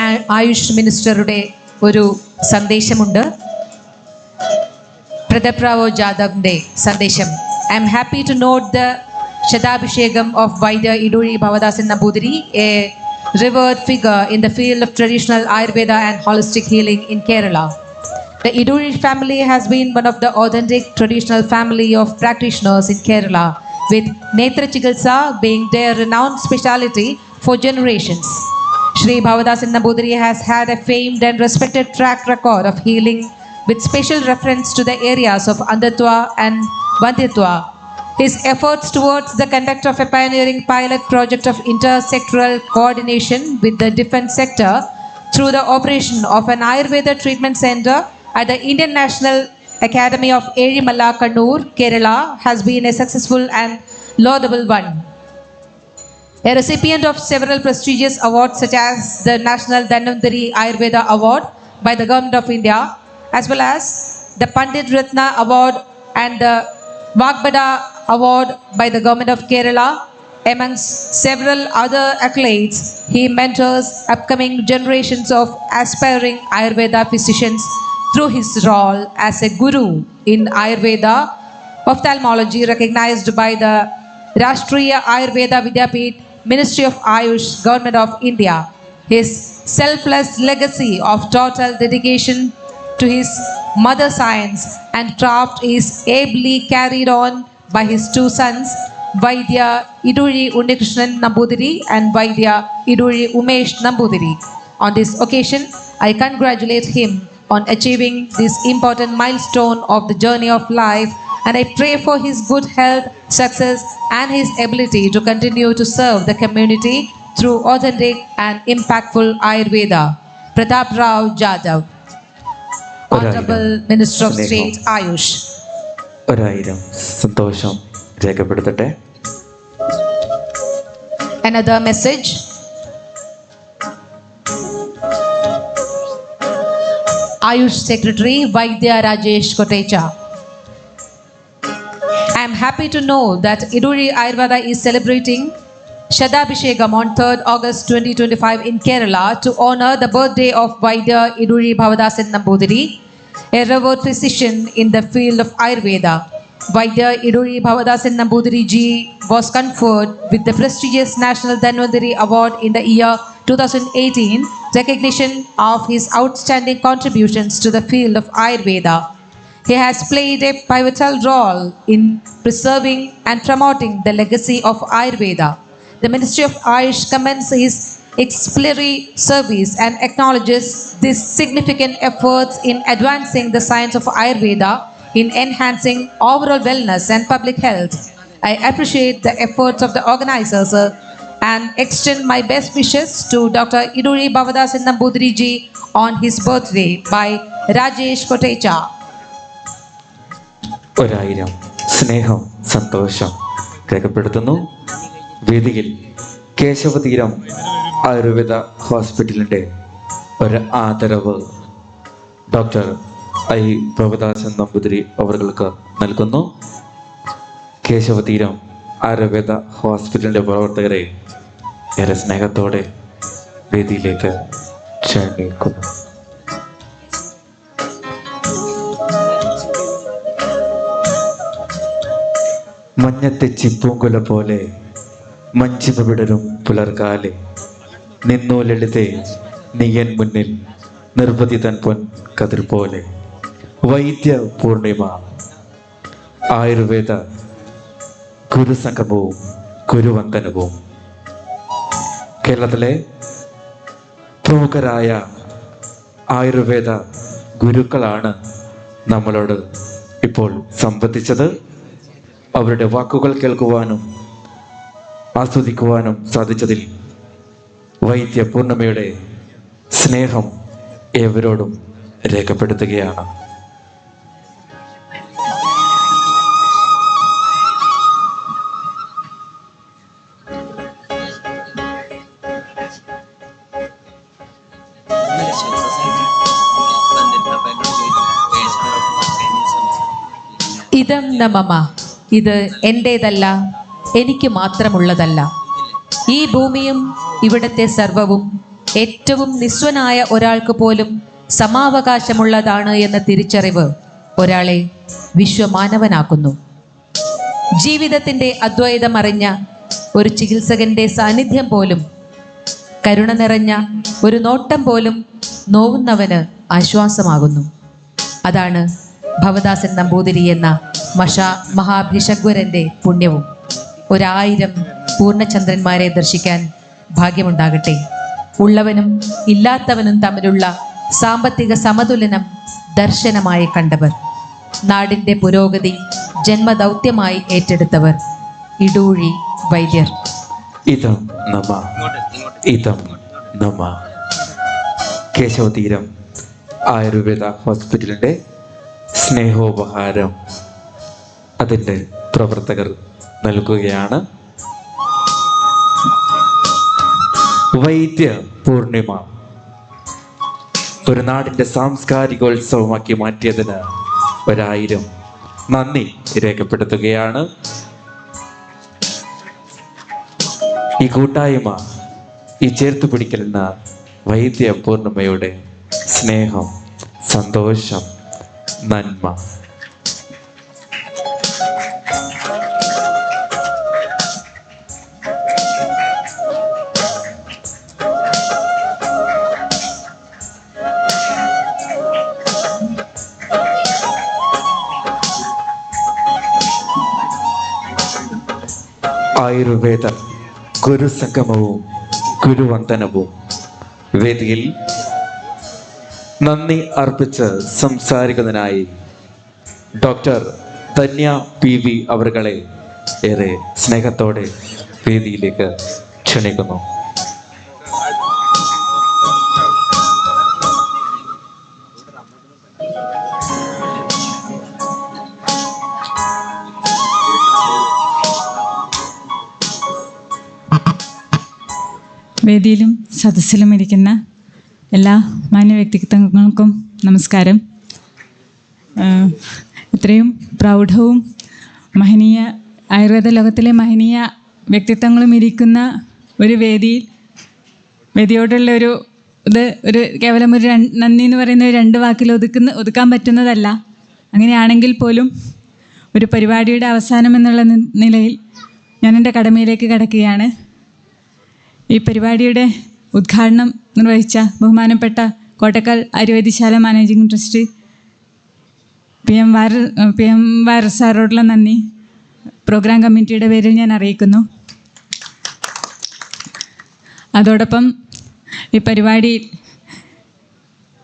ആ- ആയുഷ് മിനിസ്റ്ററുടെ ഒരു സന്ദേശമുണ്ട് പ്രദപ്രാവോ ജാദവിന്റെ സന്ദേശം I am happy to note the ശതാഭിഷേകം of Vaidya Idoozhi Bhavadasan Namboothiri a revered figure in the field of traditional Ayurveda and holistic healing in Kerala. The Iduri family has been one of the authentic traditional family of practitioners in Kerala, with Netra Chikitsa being their renowned specialty for generations. Sri Bhavadasan has had a famed and respected track record of healing with special reference to the areas of Andatwa and Vandyatwa. His efforts towards the conduct of a pioneering pilot project of intersectoral coordination with the defense sector through the operation of an Ayurveda treatment center at the Indian National Academy of Erimalla, Kannur, Kerala has been a successful and laudable one. A recipient of several prestigious awards such as the National Dhanvantari Ayurveda Award by the Government of India, as well as the Pandit Ratna Award and the Vagbada Award by the Government of Kerala, amongst several other accolades, he mentors upcoming generations of aspiring Ayurveda physicians through his role as a guru in Ayurveda ophthalmology recognized by the Rashtriya Ayurveda Vidyapit, Ministry of Ayush, Government of India. His selfless legacy of total dedication to his mother science and craft is ably carried on by his two sons, Vaidya Iduri Unnikrishnan Nambudiri and Vaidya Iduri Umesh Nambudiri. On this occasion, I congratulate him on achieving this important milestone of the journey of life and I pray for his good health, success, and his ability to continue to serve the community through authentic and impactful Ayurveda. Pratap Rao Jadhav, Honorable Minister of State Ayush. ഒരായിരം സന്തോഷം രേഖപ്പെടുത്തട്ടെ Another message. Ayush Secretary Vaidya Rajesh Kotecha. Happy to know that Iduri Ayurveda is celebrating Shadabhishegam on 3rd August 2025 in Kerala to honor the birthday of Vaidya Iduri Bhavadasan Nambudiri, a revered physician in the field of Ayurveda. Vaidya Iduri Bhavadasan Nambudiri ji was conferred with the prestigious National Dhanvantari Award in the year 2018, recognition of his outstanding contributions to the field of Ayurveda. He has played a pivotal role in preserving and promoting the legacy of Ayurveda. The Ministry of Ayush commends his exemplary service and acknowledges these significant efforts in advancing the science of Ayurveda in enhancing overall wellness and public health. I appreciate the efforts of the organizers uh, and extend my best wishes to Dr. Iduri Bhavadasan Nambudiri ji on his birthday by Rajesh Kotecha. ഒരായിരം സ്നേഹം സന്തോഷം രേഖപ്പെടുത്തുന്നു. വേദിയിൽ കേശവതീരം ആയുർവേദ ഹോസ്പിറ്റലിന്റെ ഒരു ആദരവ് doctor I. പ്രഭുദാസൻ Namboothiri അവർക്ക് നൽകുന്നു. കേശവതീരം ആയുർവേദ ഹോസ്പിറ്റലിന്റെ പ്രവർത്തകരെ ഏറെ സ്നേഹത്തോടെ വേദിയിലേക്ക് ക്ഷണിക്കുന്നു. മഞ്ഞത്തെച്ചി ചിപ്പൂങ്കുല പോലെ മഞ്ചിമ വിടരും പുലർകാലെ. നിന്നു ലളിതേ നീയൻ മുന്നിൽ നിർവധി തൻ പൊൻ കതിർ പോലെ. വൈദ്യ പൂർണിമ ആയുർവേദ ഗുരുസംഗമവും ഗുരുവന്ദനവും. കേരളത്തിലെ പ്രമുഖരായ ആയുർവേദ ഗുരുക്കളാണ് നമ്മളോട് ഇപ്പോൾ സംബന്ധിച്ചത് അവരുടെ വാക്കുകൾ കേൾക്കുവാനും ആസ്വദിക്കുവാനും സാധിച്ചതിൽ വൈദ്യ പൂർണിമയുടെ സ്നേഹം ഏവരോടും രേഖപ്പെടുത്തുകയാണ്. ഇതം നമമ ഇത് എന്റേതല്ല എനിക്ക് മാത്രമുള്ളതല്ല. ഈ ഭൂമിയും ഇവിടത്തെ സർവവും ഏറ്റവും നിസ്വനായ ഒരാൾക്ക് പോലും സമാവകാശമുള്ളതാണ് എന്ന തിരിച്ചറിവ് ഒരാളെ വിശ്വമാനവനാക്കുന്നു. ജീവിതത്തിന്റെ അദ്വൈതം അറിഞ്ഞ ഒരു ചികിത്സകന്റെ സാന്നിധ്യം പോലും കരുണ നിറഞ്ഞ ഒരു നോട്ടം പോലും നോവുന്നവന് ആശ്വാസമാകുന്നു. അതാണ് ഭവദാസൻ നമ്പൂതിരി എന്ന മഷാ മഹാഭിഷഗ്വരന്റെ പുണ്യവും ഒരായിരം പൂർണചന്ദ്രന്മാരെ ദർശിക്കാൻ ഭാഗ്യമുണ്ടാകട്ടെ. ഉള്ളവനും ഇല്ലാത്തവനും തമ്മിലുള്ള സാമ്പത്തിക സമതുലനം ദർശനമായി കണ്ടവർ നാടിന്റെ പുരോഗതി ജന്മദൗത്യമായി ഏറ്റെടുത്തവർ ഇടൂഴി വൈദ്യർ. ഇതം ഇതം കേശവതീരം ആയുർവേദ ഹോസ്പിറ്റലിന്റെ സ്നേഹോപഹാരം. അതിന്റെ പ്രവർത്തകർ നൽകുകയാണ്. വൈദ്യ പൂർണിമ. ഒരു നാടിന്റെ സാംസ്കാരികോത്സവമാക്കി മാറ്റിയതിന് ഒരായിരം നന്ദി രേഖപ്പെടുത്തുകയാണ്. ഈ കൂട്ടായ്മ ഈ ചേർത്ത് പിടിക്കലെന്ന വൈദ്യ പൂർണിമയുടെ സ്നേഹം സന്തോഷം നന്മ. ആയുർവേദ ഗുരുസംഗമവും ഗുരുവന്ദനവും. വേദിയിൽ നന്ദി അർപ്പിച്ച് സംസാരിക്കുന്നതിനായി ഡോക്ടർ ധന്യ പി വി അവരുകളെ ഏറെ സ്നേഹത്തോടെ വേദിയിലേക്ക് ക്ഷണിക്കുന്നു. വേദിയിലും സദസ്സിലും ഇരിക്കുന്ന എല്ലാ മാന്യ വ്യക്തിത്വങ്ങൾക്കും നമസ്കാരം. ഇത്രയും പ്രൗഢവും മഹനീയ ആയുർവേദ ലോകത്തിലെ മഹനീയ വ്യക്തിത്വങ്ങളും ഇരിക്കുന്ന ഒരു വേദിയിൽ വേദിയോടുള്ള ഒരു ഇത് ഒരു കേവലം ഒരു നന്ദി എന്ന് പറയുന്ന രണ്ട് വാക്കിൽ ഒതുക്കുന്ന ഒതുക്കാൻ പറ്റുന്നതല്ല. അങ്ങനെയാണെങ്കിൽ പോലും ഒരു പരിപാടിയുടെ അവസാനം എന്നുള്ള നിലയിൽ ഞാൻ എന്റെ കടമയിലേക്ക് കടക്കുകയാണ്. ഈ പരിപാടിയുടെ ഉദ്ഘാടനം നിർവഹിച്ച ബഹുമാനപ്പെട്ട Kottakkal Ayurvedasala managing trust P M വാർ പി എം വാർ സാറോടുള്ള നന്ദി. പ്രോഗ്രാം കമ്മിറ്റിയുടെ പേരിൽ ഞാൻ അറിയിക്കുന്നു. അതോടൊപ്പം ഈ പരിപാടി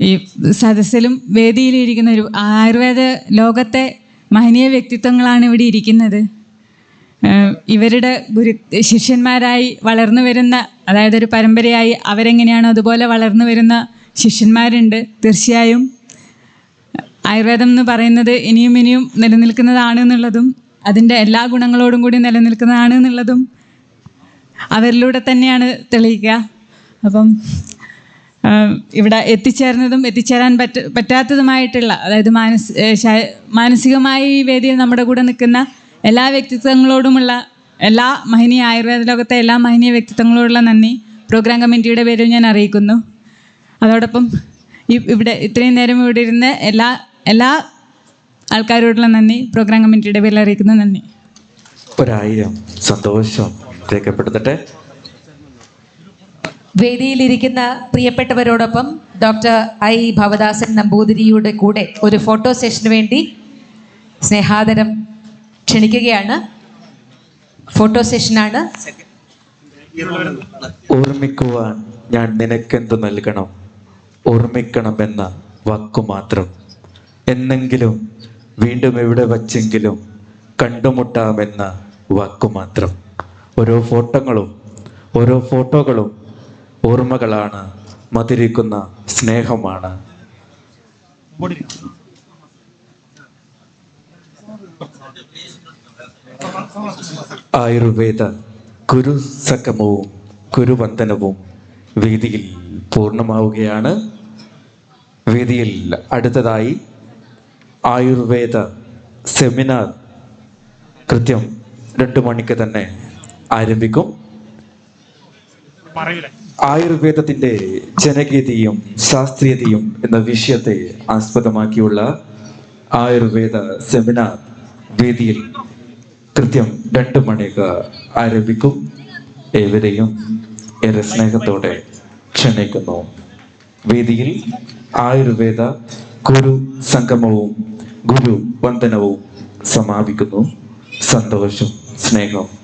ഈ സദസ്സിലും വേദിയിലിരിക്കുന്ന ഒരു ആയുർവേദ ലോകത്തെ മഹനീയ വ്യക്തിത്വങ്ങളാണ് ഇവിടെ ഇരിക്കുന്നത്. ഇവരുടെ ഗുരു ശിഷ്യന്മാരായി വളർന്നു വരുന്ന അതായത് ഒരു പരമ്പരയായി അവരെങ്ങനെയാണോ അതുപോലെ വളർന്നു വരുന്ന ശിഷ്യന്മാരുണ്ട്. തീർച്ചയായും ആയുർവേദം എന്ന് പറയുന്നത് ഇനിയും ഇനിയും നിലനിൽക്കുന്നതാണ് എന്നുള്ളതും അതിന്റെ എല്ലാ ഗുണങ്ങളോടും കൂടി നിലനിൽക്കുന്നതാണ് എന്നുള്ളതും അവരിലൂടെ തന്നെയാണ് തെളിയിക്കുക. അപ്പം ഇവിടെ എത്തിച്ചേർന്നതും എത്തിച്ചേരാൻ പറ്റ പറ്റാത്തതുമായിട്ടുള്ള അതായത് മാനസ് മാനസികമായി വേദിയിൽ നമ്മുടെ കൂടെ നിൽക്കുന്ന എല്ലാ വ്യക്തിത്വങ്ങളോടുമുള്ള എല്ലാ മഹനീയ ആയുർവേദ ലോകത്തെ എല്ലാ മഹനീയ വ്യക്തിത്വങ്ങളോടുള്ള നന്ദി. പ്രോഗ്രാം കമ്മിറ്റിയുടെ പേരിൽ ഞാൻ അറിയിക്കുന്നു. അതോടൊപ്പം ഈ ഇവിടെ ഇത്രയും നേരം ഇവിടെ ഇരുന്ന എല്ലാ എല്ലാ ആൾക്കാരോടുള്ള നന്ദി. പ്രോഗ്രാം കമ്മിറ്റിയുടെ പേരിൽ അറിയിക്കുന്നു നന്ദി. ഒരായിരം സന്തോഷം രേഖപ്പെടുത്തട്ടെ. വേദിയിലിരിക്കുന്ന പ്രിയപ്പെട്ടവരോടൊപ്പം ഡോക്ടർ ഐ ഭവദാസൻ നമ്പൂതിരിയുടെ കൂടെ ഒരു ഫോട്ടോ സെഷന് വേണ്ടി സ്നേഹാദരം ക്ഷണിക്കുകയാണ്. ഫോട്ടോ സെഷനാണ് ഓർമ്മിക്കുവാൻ ഞാൻ നിനക്കെന്തു നൽകണം? ഓർമ്മിക്കണമെന്ന വാക്കു മാത്രം. എന്നെങ്കിലും വീണ്ടും എവിടെ വച്ചെങ്കിലും കണ്ടുമുട്ടാമെന്ന വാക്കു മാത്രം. ഓരോ ഫോട്ടോകളും ഓരോ ഫോട്ടോകളും ഓർമ്മകളാണ് മതിരിക്കുന്ന സ്നേഹമാണ്. ആയുർവേദ ഗുരു സംഗമവും ഗുരുവന്ദനവും വേദിയിൽ പൂർണമാവുകയാണ്. വേദിയിൽ അടുത്തതായി ആയുർവേദ സെമിനാർ കൃത്യം രണ്ടു മണിക്ക് തന്നെ ആരംഭിക്കും. ആയുർവേദത്തിന്റെ ജനകീയതയും ശാസ്ത്രീയതയും എന്ന വിഷയത്തെ ആസ്പദമാക്കിയുള്ള ആയുർവേദ സെമിനാർ വേദിയിൽ കൃത്യം രണ്ട് മണിക്ക് ആരംഭിക്കും. ഏവരെയും ഏറെ സ്നേഹത്തോടെ ക്ഷണിക്കുന്നു. വേദിയിൽ ആയുർവേദ ഗുരു സംഗമവും ഗുരു വന്ദനവും സമാപിക്കുന്നു. സന്തോഷം സ്നേഹം.